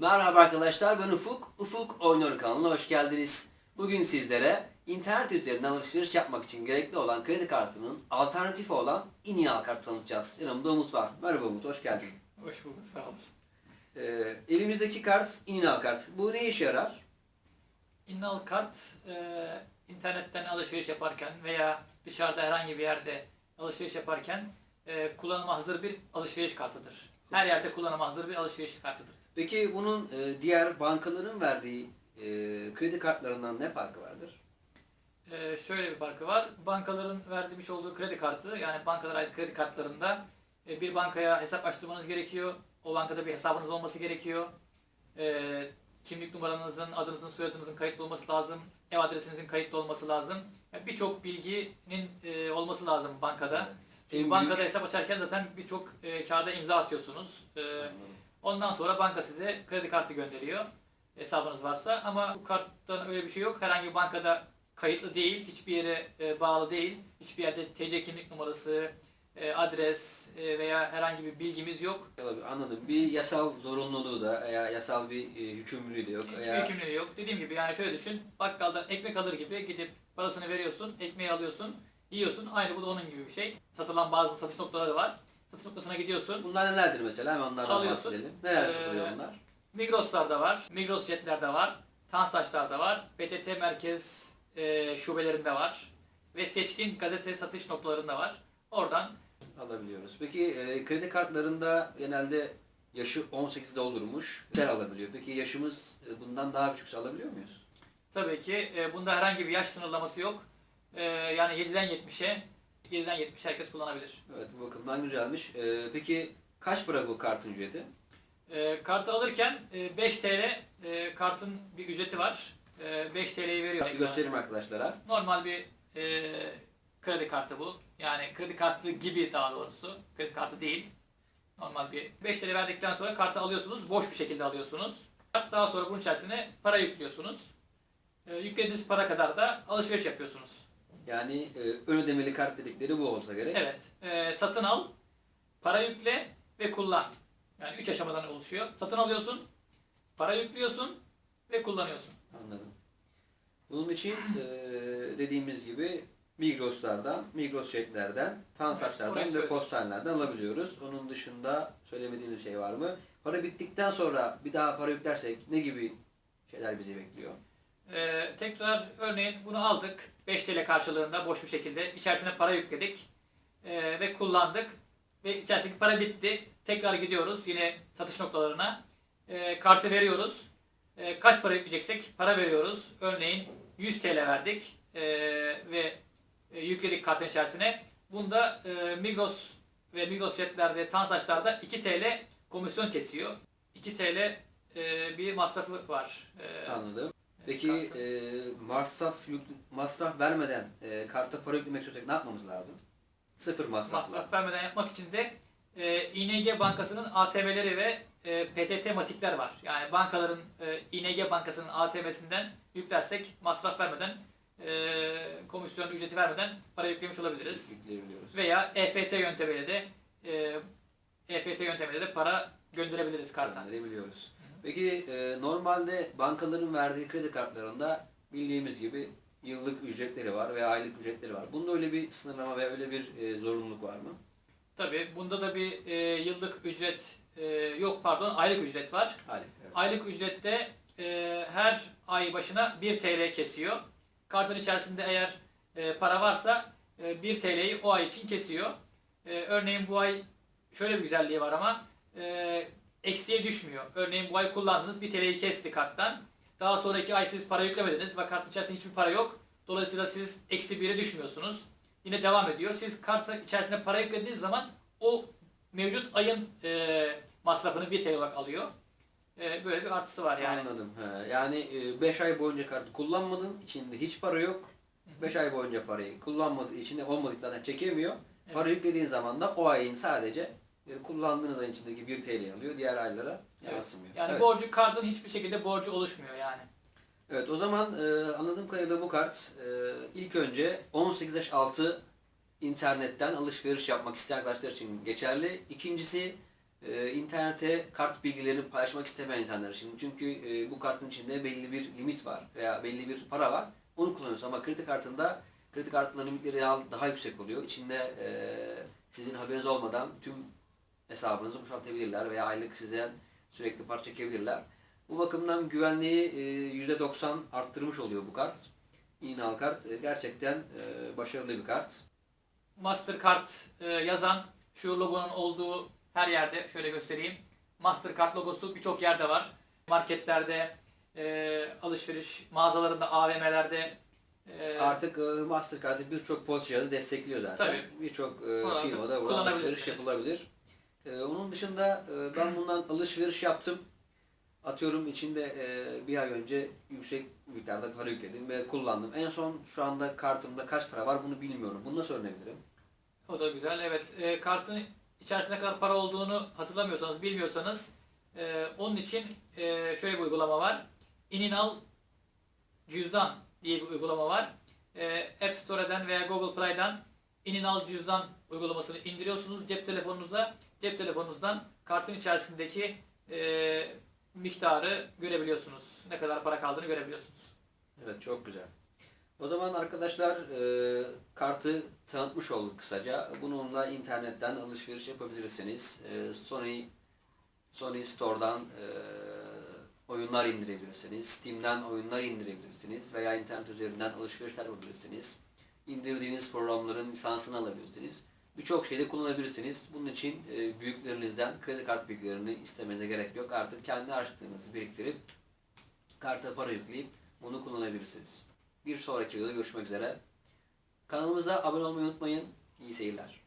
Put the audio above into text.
Merhaba arkadaşlar ben Ufuk. Ufuk Oynuyor kanalına hoş geldiniz. Bugün sizlere internet üzerinden alışveriş yapmak için gerekli olan kredi kartının alternatifi olan İniyal kart tanıtacağız. Yanımda Umut var. Merhaba Umut hoş geldin. Hoş bulduk, sağ olasın. Ee, elimizdeki kart İniyal kart. Bu ne işe yarar? İnnal kart e, internetten alışveriş yaparken veya dışarıda herhangi bir yerde alışveriş yaparken e, kullanıma hazır bir alışveriş kartıdır. Her yerde kullanıma hazır bir alışveriş kartıdır. Peki bunun e, diğer bankaların verdiği e, kredi kartlarından ne farkı vardır? E, şöyle bir farkı var. Bankaların vermiş olduğu kredi kartı yani bankalara ait kredi kartlarında e, bir bankaya hesap açtırmanız gerekiyor. O bankada bir hesabınız olması gerekiyor. E, kimlik numaranızın, adınızın, soyadınızın kayıtlı olması lazım. Ev adresinizin kayıtlı olması lazım. Yani Birçok bilginin e, olması lazım bankada. Çünkü En bankada büyük- hesap açarken zaten birçok e, kağıda imza atıyorsunuz. E, ondan sonra banka size kredi kartı gönderiyor hesabınız varsa ama bu karttan öyle bir şey yok. Herhangi bir bankada kayıtlı değil, hiçbir yere e, bağlı değil. Hiçbir yerde TC kimlik numarası, e, adres e, veya herhangi bir bilgimiz yok. Tabii anladım. Bir yasal zorunluluğu da veya yasal bir e, hükümlülüğü de yok. Hiçbir veya- yükümlülüğü yok. Dediğim gibi yani şöyle düşün. Bakkaldan ekmek alır gibi gidip parasını veriyorsun, ekmeği alıyorsun, yiyorsun. Aynı bu da onun gibi bir şey. Satılan bazı satış noktaları var. Satış noktasına gidiyorsun. Bunlar nelerdir mesela? Hemen onlardan Alıyorsun. bahsedelim. Neler Ee, satılıyor bunlar? Migros'larda var, Migros Jet'lerde var, Tansaç'larda var, PTT merkez e, şubelerinde var ve seçkin gazete satış noktalarında var. Oradan Alabiliyoruz. Peki e, kredi kartlarında genelde yaşı 18'de olurmuş. Ter alabiliyor. Peki yaşımız e, bundan daha küçükse alabiliyor muyuz? tabii ki e, bunda herhangi bir yaş sınırlaması yok. E, yani 7'den 70'e, 7'den 70'e herkes kullanabilir. Evet bu bakımdan güzelmiş. E, peki kaç para bu kartın ücreti? E, kartı alırken e, 5 TL e, kartın bir ücreti var. E, 5 TL'yi veriyor. Kartı göstereyim arkadaşlara. Normal bir e, kredi kartı bu. Yani kredi kartı gibi daha doğrusu. Kredi kartı değil. Normal bir 5 TL verdikten sonra kartı alıyorsunuz. Boş bir şekilde alıyorsunuz. Daha sonra bunun içerisine para yüklüyorsunuz. E, yüklediğiniz para kadar da alışveriş yapıyorsunuz. Yani e, ön ödemeli kart dedikleri bu olsa gerek. Evet. e, satın al, para yükle ve kullan. Yani 3 aşamadan oluşuyor. Satın alıyorsun, para yüklüyorsun ve kullanıyorsun. Anladım. Bunun için e, dediğimiz gibi Migros'lardan, Migros Jet'lerden, Tansaçlardan orayı ve. Postane'lerden alabiliyoruz. Onun dışında söylemediğiniz şey var mı? Para bittikten sonra bir daha para yüklersek ne gibi şeyler bizi bekliyor? Tekrar örneğin bunu aldık 5 TL karşılığında boş bir şekilde içerisine para yükledik Ee, ve kullandık ve içerisindeki para bitti. Tekrar gidiyoruz yine satış noktalarına Ee, kartı veriyoruz. Ee, kaç para yükleyeceksek para veriyoruz. Örneğin 100 TL verdik ee, ve e, yükledik kartın içerisine. Bunda e, Migros ve Migros jetlerde, Tansaçlarda 2 TL komisyon kesiyor. 2 TL e, bir masrafı var. Ee, Anladım. Peki e, masraf yük, masraf vermeden e, kartta para yüklemek istiyorsak ne yapmamız lazım? Sıfır masrafla. masraf vermeden yapmak için de e, İNG Bankası'nın ATM'leri ve e, PTT matikler var. Yani bankaların e, İNG Bankası'nın ATM'sinden yüklersek masraf vermeden e, komisyon ücreti vermeden para yüklemiş olabiliriz. Yükleyebiliyoruz. Veya EFT yöntemiyle de e, EFT yöntemiyle de para gönderebiliriz karta. Gönderebiliyoruz. Peki e, normalde bankaların verdiği kredi kartlarında bildiğimiz gibi yıllık ücretleri var veya aylık ücretleri var. Bunda öyle bir sınırlama ve öyle bir e, zorunluluk var mı? Tabii bunda da bir e, yıllık ücret e, yok pardon aylık ücret var. Aylık. Evet. Aylık ücrette e, her ay başına 1 TL kesiyor. Kartın içerisinde eğer e, para varsa e, 1 TL'yi o ay için kesiyor. E, örneğin bu ay şöyle bir güzelliği var ama e, eksiye düşmüyor. Örneğin bu ay kullandınız 1 TL'yi kesti karttan. Daha sonraki ay siz para yüklemediniz ve kartın içerisinde hiçbir para yok. Dolayısıyla siz eksi 1'e düşmüyorsunuz. Yine devam ediyor. Siz kartın içerisine para yüklediğiniz zaman o mevcut ayın e, masrafını 1 TL olarak alıyor. E, böyle bir artısı var yani. Anladım. He. Yani 5 ay boyunca kartı kullanmadın, içinde hiç para yok. 5 ay boyunca parayı kullanmadığı, içinde olmadığı zaten çekemiyor. Para yüklediğin zaman da o ayın sadece e, kullandığınız ayın içindeki 1 TL alıyor. Diğer aylara Evet. yansımıyor. Yani evet. borcu kartın hiçbir şekilde borcu oluşmuyor yani. Evet o zaman e, anladığım kadarıyla bu kart e, ilk önce 18 yaş altı internetten alışveriş yapmak isteyen arkadaşlar için geçerli. İkincisi e, internete kart bilgilerini paylaşmak istemeyen insanlar için. Çünkü e, bu kartın içinde belli bir limit var veya belli bir para var. Onu kullanıyorsun ama kredi kartında kredi kartlarının limitleri daha, daha yüksek oluyor. İçinde e, sizin haberiniz olmadan tüm hesabınızı boşaltabilirler veya aylık sizden sürekli para çekebilirler. Bu bakımdan güvenliği e, %90 arttırmış oluyor bu kart. İnal kart e, gerçekten e, başarılı bir kart. Mastercard e, yazan şu logonun olduğu her yerde şöyle göstereyim. Mastercard logosu birçok yerde var. Marketlerde, e, alışveriş mağazalarında, AVM'lerde e, Artık e, Mastercard'ı birçok POS cihazı destekliyor zaten. Birçok e, firmada kullanabilirsiniz. alışveriş yapılabilir. E, onun dışında e, ben bundan alışveriş yaptım. Atıyorum içinde e, bir ay önce yüksek miktarda para yükledim ve kullandım. En son şu anda kartımda kaç para var bunu bilmiyorum. Bunu nasıl öğrenebilirim? O da güzel. Evet. E, kartın içerisinde kadar para olduğunu hatırlamıyorsanız, bilmiyorsanız e, onun için e, şöyle bir uygulama var. İninal Cüzdan diye bir uygulama var. E, App Store'dan veya Google Play'den İninal Cüzdan uygulamasını indiriyorsunuz cep telefonunuza. Cep telefonunuzdan kartın içerisindeki e, miktarı görebiliyorsunuz. Ne kadar para kaldığını görebiliyorsunuz. Evet çok güzel. O zaman arkadaşlar e, kartı tanıtmış olduk kısaca. Bununla internetten alışveriş yapabilirsiniz. E, Sony Sony Store'dan e, oyunlar indirebilirsiniz. Steam'den oyunlar indirebilirsiniz veya internet üzerinden alışverişler yapabilirsiniz. İndirdiğiniz programların lisansını alabilirsiniz. Birçok şeyde kullanabilirsiniz. Bunun için e, büyüklerinizden kredi kart bilgilerini istemenize gerek yok. Artık kendi harçlığınızı biriktirip karta para yükleyip bunu kullanabilirsiniz. Bir sonraki videoda görüşmek üzere. Kanalımıza abone olmayı unutmayın. İyi seyirler.